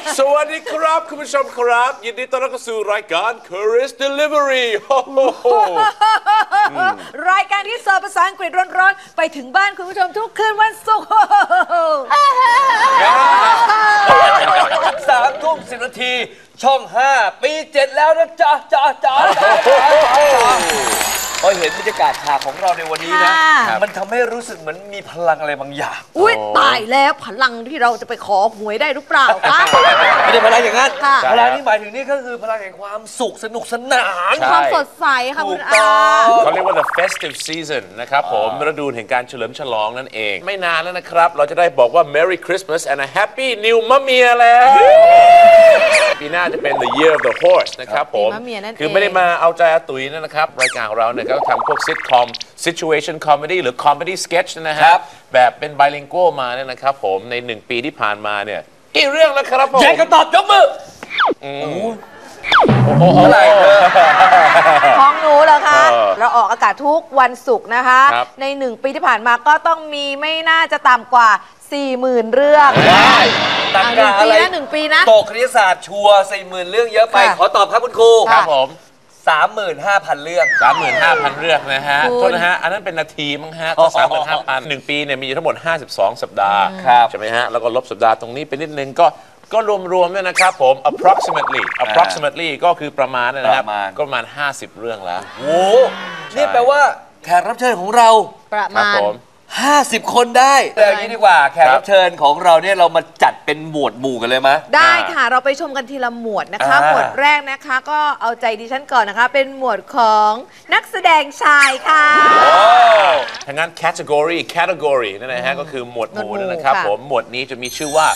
ดีค่ะสวัสดีครับ คุณผู้ชมครับ ยินดีต้อนรับเข้าสู่รายการ Curious Delivery โอ้โหรายการที่สอนภาษาอังกฤษร้อนๆ ไปถึงบ้านคุณผู้ชมทุกคืนวันศุกร์สามทุ่มสิบนาที ช่อง 5 ปีเจ็ดแล้วนะจ๊ะจ๊ะจ๊ะ พอเห็นบรรยากาศฉากของเราในวันนี้นะมันทำให้รู้สึกเหมือนมีพลังอะไรบางอย่าง อุ้ยตายแล้วพลังที่เราจะไปขอหวยได้หรือเปล่าคะ ไม่ได้พลังอย่างนั้น ค่ะ พลังที่หมายถึงนี่ก็คือพลังแห่งความสุขสนุกสนาน ใช่ ความสดใสค่ะถูคุกณต้อา อง เขาเรียกว่า the festive season นะครับผม ฤดูแห่งการเฉลิมฉลองนั่นเอง ไม่นานแล้วนะครับ เราจะได้บอกว่า Merry Christmas and a Happy New มะเมียแล้ว ปีหน้าจะเป็น the year of the horse นะครับผมปีมะเมียนั่นเอง คือไม่ได้มาเอาใจอาตุ๋ยนะครับ รายการของเราเนี่ยก็ทำพวก sitcom situation comedy หรือ comedy sketch นะฮะแบบเป็น bilingual มาเนี่ยนะครับผมในหนึ่งปีที่ผ่านมาเนี่ยกี่เรื่องแล้วครับผม แย่งกันตอบยกมืออ เท่าไหร่เธอ ของหนูเหรอคะ เออเราออกอากาศทุกวันศุกร์นะคะ ครับ ในหนึ่งปีที่ผ่านมาก็ต้องมีไม่น่าจะต่ำกว่า 40,000 เรื่องตักอะหนึ่กะงอะปีไร นะหนึ่งปีนะ ตกคณิตศาสตร์ชัวร์สี่หมื่นเรื่องเยอะไป ค่ะขอตอบครับคุณครูครับผมสามหมื่นห้าพันเรื่อง สามหมื่นห้าพันเรื่องนะฮะ คุณ โทษนะฮะ อันนั้นเป็นนาทีมั้งฮะอ๋ก็อสามหมื่นห้าพันหนึ่งปีเนี่ยมีอยู่ทั้งหมด 52 สัปดาห์ ครับ ใช่ไหมฮะ แล้วก็ลบสัปดาห์ตรงนี้ไปนิดนึงก็ ก็รวมๆเนี่ยนะครับผม approximately approximately ก็คือประมาณนะครับ ประมาณ ก็ประมาณ 50 เรื่องแล้ว โอ้นี่แปลว่าแขกรับเชิญของเรา ประครับมาณ ผม 50 คนได้แต่อย่างนี้ดีกว่าแขกรับเชิญของเราเนี่ยเรามาจัดเป็นหมวดหมู่กันเลยมะ ได้ค่ะ เราไปชมกันทีละหมวดนะคะ อ่า หมวดแรกนะคะก็เอาใจดิฉันก่อนนะคะ เป็นหมวดของนักแสดงชายค่ะทางนั้น category category นั่นนะฮะก็คือหมวดหมู่หมวดหมู่นะครับค่ะ ผม หมวดนี้จะมีชื่อว่า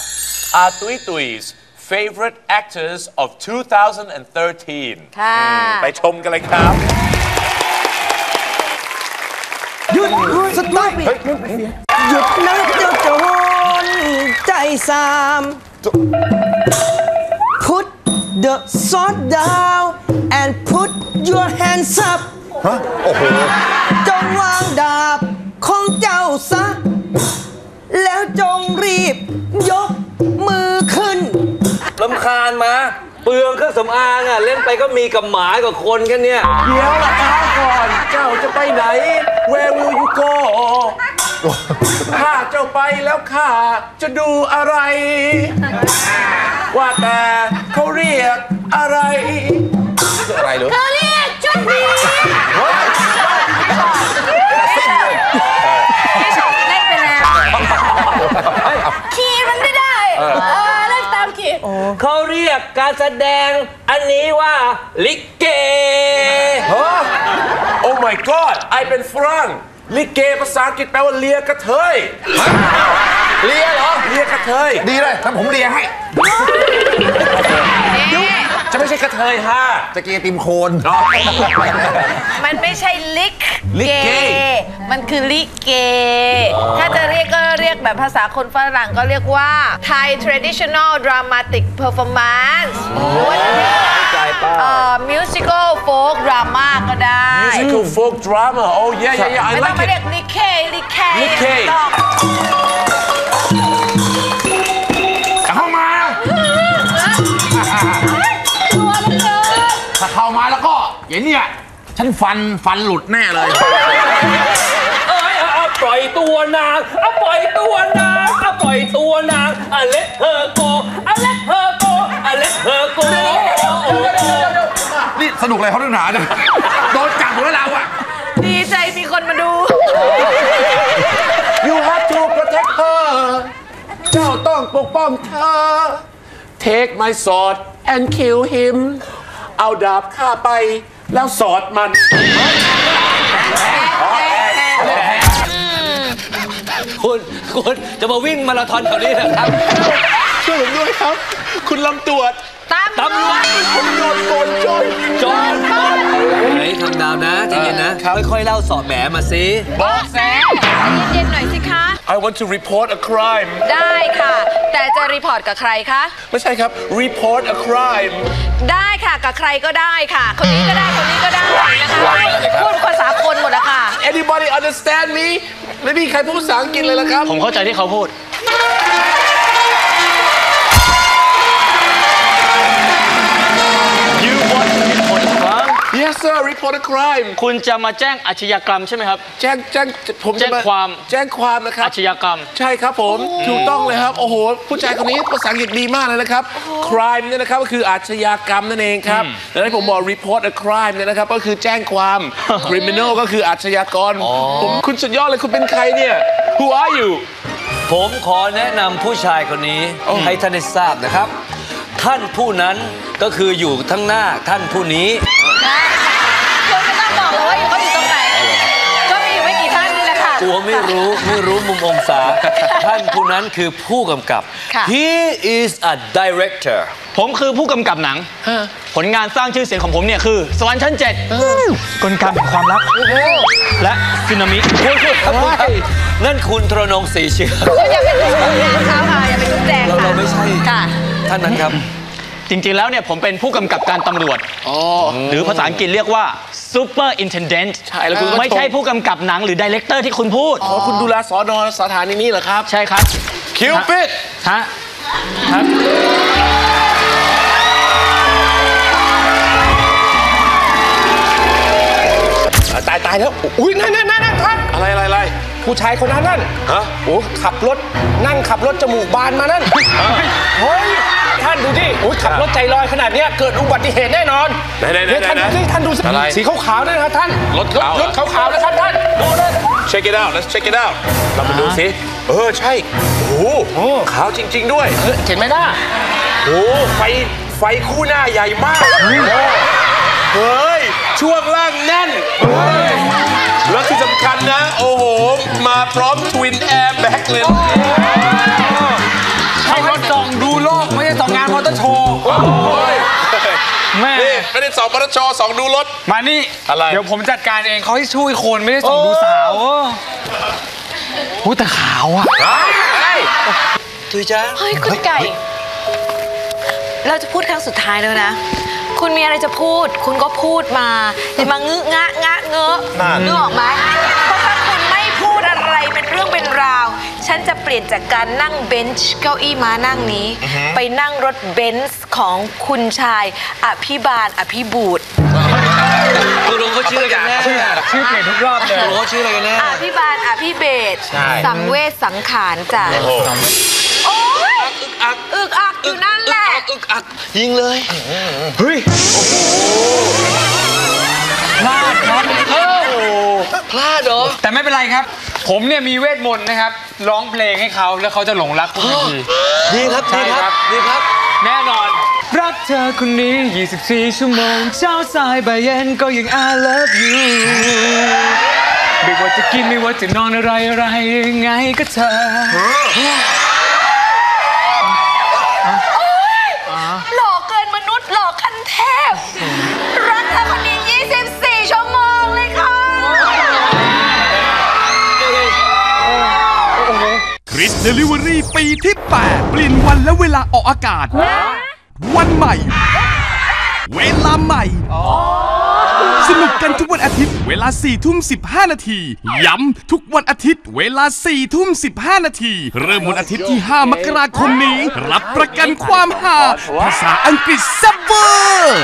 อาตุยตุย 's favorite actors of 2013 ค่ะ ไปชมกันเลยครับ หยุดสต็อปหยุดนะเจ้าโจรใจสาม Put the sword down and put your hands up ฮะโอ้โห จงวางดา เปลืองเครื่องสำอางอะเล่นไปก็มีกับหมากับคนแค่เนี้ยเดี๋ยวละเท้าก่อน เจ้าจะไปไหน Where will you go ข้าเจ้าไปแล้วข้าจะดูอะไร ว่าแต่เขาเรียกอะไร อะไรเหรอ เขาเรียกชุดนี้ กการแสดงอันนี้ว่าลิเกฮะ Oh my god ไอเป็นฝรั่งลิเกภาษาอังกฤษแปลว่าเลียกระเทยเลียเหรอ เลียกระเทย ดีเลยถ้าผมเลียให้ จะไม่ใช่กระเทยฮะจะเกียร์ติมโคนเนาะ มันไม่ใใช่ลิกลิเก มันคือลิเก ถ้าจะเรียกก็เรียกแบบภาษาคนฝรั่งก็เรียกว่า Thai traditional dramatic performance หรือว่าจะเรียกว่าเอ่อ musical folk drama ก็ได้ musical folk drama oh yeah yeah yeah I ไม่ต้อง like มาเรีย it กลิเคลิเคลิเกต้อง แล้วก็อย่างเนี้ยฉันฟันฟันหลุดแน่เลย เอ้ยเอาเอาปล่อยตัวนางเอาปล่อยตัวนางเอาปล่อยตัวนางอเลตเธอโกอเลตเธอโกอเลตเธอโกนี่สนุกเลยเขาเรื่องหนาเนี่ยโดนจับหมดแล้วเราอะดีใจมีคนมาดู You have to protect her เจ้าต้องปกป้องเธอ Take my sword and kill him เอาดาบข้าไป แล้วสอดมัน คุณคุณจะมาวิ่งมาราธอนแถวนี้นะครับ ช่วยผมด้วยครับ คุณลำตรวจตามตำรวจผมโดนโกนจอยจอดเฮ้ยทำดาวนะใจเย็นนะ ค่อยๆเล่าสอบแหมมาสิบอกแสเย็นๆหน่อยสิคะ I want to report a crime ได้ค่ะ แต่จะรีพอร์ตกับใครคะ ไม่ใช่ครับ report a crime ได้ค่ะ กับใครก็ได้ค่ะ คนนี้ก็ได้คนนี้ก็ได้นะคะพูดภาษาคนหมดอะค่ะ Anybody understand me ไม่มีใครพูดภาษาอังกฤษเลยละครับ ผมเข้าใจที่เขาพูด report a crime คุณจะมาแจ้งอาชญากรรมใช่ไหมครับ แจ้งแจ้งผมจะแจ้งความ แจ้งความนะครับอาชญากรรม ใช่ครับผมถูกต้องเลยครับ โอ้โห ผู้ชายคนนี้ภาษาอังกฤษดีมากเลยนะครับ crime เนี่ยนะครับก็คืออาชญากรรมนั่นเองครับแล้วที่ผมบอก report a crime เนี่ยนะครับก็คือแจ้งความ criminal ก็คืออาชญากรผมคุณสุดยอดเลยคุณเป็นใครเนี่ย who are you ผมขอแนะนำผู้ชายคนนี้ให้ท่านได้ทราบนะครับ ท่านผู้นั้นก็คืออยู่ทั้งหน้าท่านผู้นี้ กลัวไม่รู้ไม่รู้มุมองศา ท่านผู้นั้นคือผู้กำกับ ค่ะ He is a director ผมคือผู้กำกับหนัง ผลงานสร้างชื่อเสียงของผมเนี่ยคือ สวรรค์ชั้นเจ็ดกลการแห่งความรัก และซึนามิคุณคุณครับคุณครับนั่นคุณทรนงศรีเชื้อคุณอย่าไปจุ๊บแจงเขาค่ะอย่าไปจุ๊บแจงเราค่ะเราไม่ใช่ ค่ะ ท่านนั้นครับ จริงๆแล้วเนี่ยผมเป็นผู้กำกับการตำรวจหรือภาษาอังกฤษเรียกว่า superintendent ใช่แล้วคุณก็ไม่ใช่ชมผู้กำกับหนังหรือ director ที่คุณพูด อ๋อคุณดูแลสอนอสถานีนี้เหรอครับ ใช่ครับ คิวปิด ฮะ ครับ ตายตายแล้ว อุ้ยนั่นนั่นนั่นนั่นท่านอะไรอะไรอะไร ผู้ชายคนนั้นนั่นฮะ โอ้ขับรถนั่งขับรถจมูกบานมานั่น เฮ้ย ท่านดูดิโอ้ยขับรถใจลอยขนาดเนี้ยเกิดอุบัติเหตุแน่นอนไหนไหนไหนเฮ้ยท่านไหนดูสิท่านดูสิอะไรสีขาวๆนั่นนะครับท่านรถขาวเหรอ รถขาวๆนะครับท่านดูเลย check it out let's check it out เรามาดูสิเออใช่โอ้โหขาวจริง ๆ ด้วยเฮ้ยเห็นไหมหน้าโอ้ไฟไฟคู่หน้าใหญ่มากเฮ้ยช่วงล่างแน่นแล้วที่สำคัญนะ โอ้โห มาพร้อมทวินแอร์แบ็กเลย แม่ นี่ไม่ได้สองปตชสองดูรถ มานี่ อะไร เดี๋ยวผมจัดการเองเขาให้ช่วยคนไม่ได้ส่งดูสาวโอ้แต่ขาวอะตุยจ้าเฮ้ยคุณไก่ เราจะพูดครั้งสุดท้ายแล้วนะ คุณมีอะไรจะพูด คุณก็พูดมาอย่ามางึงะงะเงอะนึกออกไหมเพราะถ้าคุณไม่พูดอะไรเป็นเรื่องเป็นราว ฉันจะเปลี่ยนจากการนั่งเบนช์เก้าอี้ม้านั่งนี้ ไปนั่งรถเบนซ์ของคุณชายอภิบาลอภิบูรณ์ตกลงเขาชื่ออะไรกันแน่ชื่อเปลี่ยนทุกรอบเลยตกลงเขาชื่ออะไรกันแน่อภิบาลอภิเบศสังเวชสังขารจ้ะโอ้ยอึกอักอยู่นั่นแหละอึกอักยิงเลยเฮ้ยพลาดเหรอแต่ไม่เป็นไรครับ ผมเนี่ยมีเวทมนต์นะครับ ร้องเพลงให้เขาแล้วเขาจะหลงรักคุณทันที ดีครับดีครับดีครับ แน่นอน รักเธอคนนี้ 24 ชั่วโมง เช้าสายบ่ายเย็นก็ยัง I love you ไม่ว่าจะกินไม่ว่าจะนอนอะไรอะไรยังไงก็เธอ เดลิเวอรี่ปีที่ 8 เปลี่ยนวันและเวลาออกอากาศ วันใหม่ เวลาใหม่ สนุกกันทุกวันอาทิตย์ เวลา4ทุ่ม15 นาที ย้ำทุกวันอาทิตย์ เวลา4ทุ่ม15 นาที เริ่มวันอาทิตย์ที่ 5 มกราคมนี้ รับประกันความหาภาษาอังกฤษแซ่บเวอร์